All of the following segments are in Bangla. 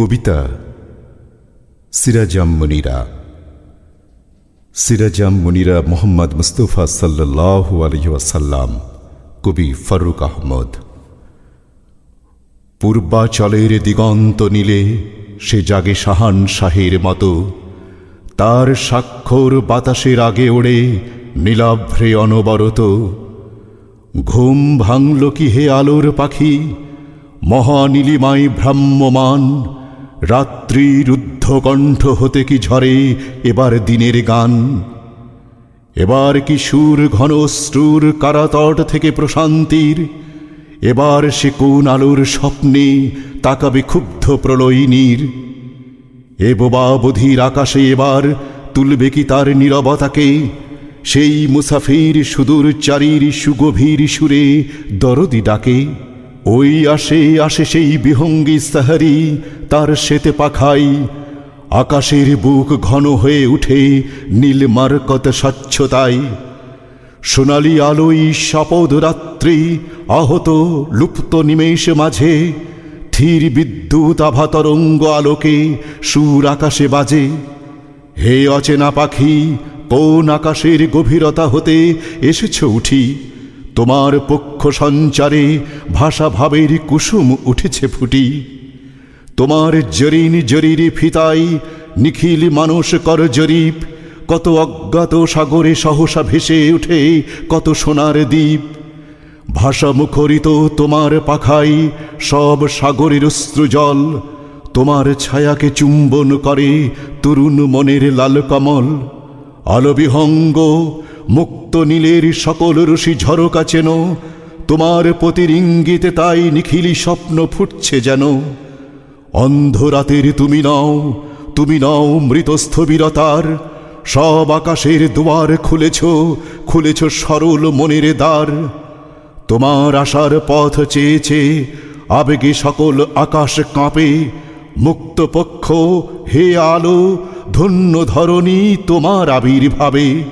কবিতা সিরাজাম মনিরা। সিরাজাম মনিরা মোহাম্মদ মুস্তফা সাল্লাহ আলহিসাল্লাম কবি ফারুক আহমদ। পূর্বাচলের দিগন্ত নীলে সে জাগে শাহান শাহের মতো, তার স্বাক্ষর বাতাসের আগে ওড়ে নীলাভ্রে অনবরত। ঘুম ভাঙল কি হে আলোর পাখি, মহানীলিমায় ভ্রাম্যমান রাত্রি রুদ্ধকণ্ঠ হতে কি ঝরে এবার দিনের গান? এবার কি সুর ঘন কারাতট থেকে প্রশান্তির? এবার সে কোন আলোর স্বপ্নে তাকাবে ক্ষুব্ধ প্রলয়িনীর? এ বোবা বধির আকাশে এবার তুলবে কি তার নীরবতাকে? সেই মুসাফির সুদূর চারির সুগভীর সুরে দরদি ডাকে। ওই আসে আসে সেই বিহঙ্গী সাহারি তার শ্বেতে পাখাই, আকাশের বুক ঘন হয়ে উঠে নীল মার্কত স্বচ্ছতায় সোনালি আলোই শপদ রাত্রি, আহত লুপ্ত নিমেষ মাঝে, ধীর বিদ্যুৎ আভা তরঙ্গ আলোকে সুর আকাশে বাজে। হে অচেনা পাখি, কোন আকাশের গভীরতা হতে এসেছ উঠি? তোমার পক্ষ সঞ্চারে ভাষা ভাবের কুসুম উঠেছে ফুটি। তোমার জরিন জরির ফিতাই, নিখিল মানুষ কর জরিপ, কত অজ্ঞাত সাগরে সহসা ভেসে উঠে কত সোনার দ্বীপ। ভাষা মুখরিত তোমার পাখাই, সব সাগরের জল, তোমার ছায়াকে চুম্বন করে তরুণ মনের লাল কমল। আলবিহঙ্গ, মুক্ত নীলের সকল রশি ঝরকা চেন, তোমার পতির ইঙ্গিতে তাই নিখিলি স্বপ্ন ফুটছে যেন। অন্ধরাতের তুমি নাও তুমি নাও মৃতস্থবিরতার সব আকাশের দুয়ার খুলেছ খুলেছ সরল মনের দ্বার। তোমার আশার পথ চেয়েছে, আবেগে সকল আকাশ কাঁপে। মুক্ত পক্ষ, হে আলো, ধন্য ধরণী তোমার আবির্ভাবে।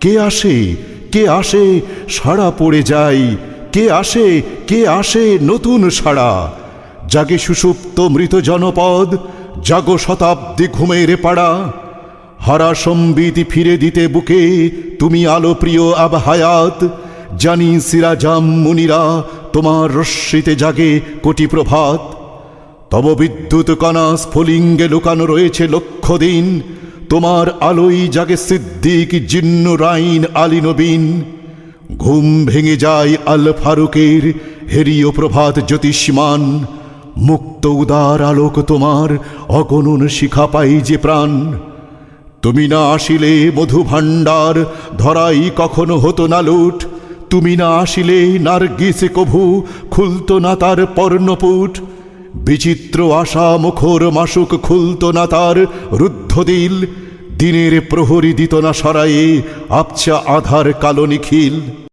কে আসে কে আসে, সাড়া পড়ে যায়। কে আসে কে আসে, নতুন সাড়া। জাগে সুষুপ্ত মৃত জনপদ, জাগো শতাব্দী ঘুমের পাড়া। হারা সম্বিতি ফিরে দিতে বুকে তুমি আলো প্রিয় আব হায়াত জানি সিরাজাম মুনিরা তোমার রশ্মিতে জাগে কোটি প্রভাত। তব বিদ্যুৎ কণা স্ফুলিঙ্গে লুকানো রয়েছে লক্ষ দিন তোমার আলোই জাগে সিদ্দিক জিন্ন রাইন আলী নবীন। ঘুম ভেঙে যায় আল ফারুকের হেরিও প্রভাত জ্যোতিষ্মান মুক্ত উদার আলোক তোমার অগণন শিখা পাই যে প্রাণ। তুমি না আসিলে মধু ভাণ্ডার ধরাই কখনো হতো না লুট। তুমি না আসিলে নার্গিস কভু, খুলত না তার পর্ণপুট। বিচিত্র আশা মুখর মাসুক খুলত না তার রুদ্ধ দিল। দিনের প্রহরী দিত না সরায়ে, আবছা আধার কালো নিখিল।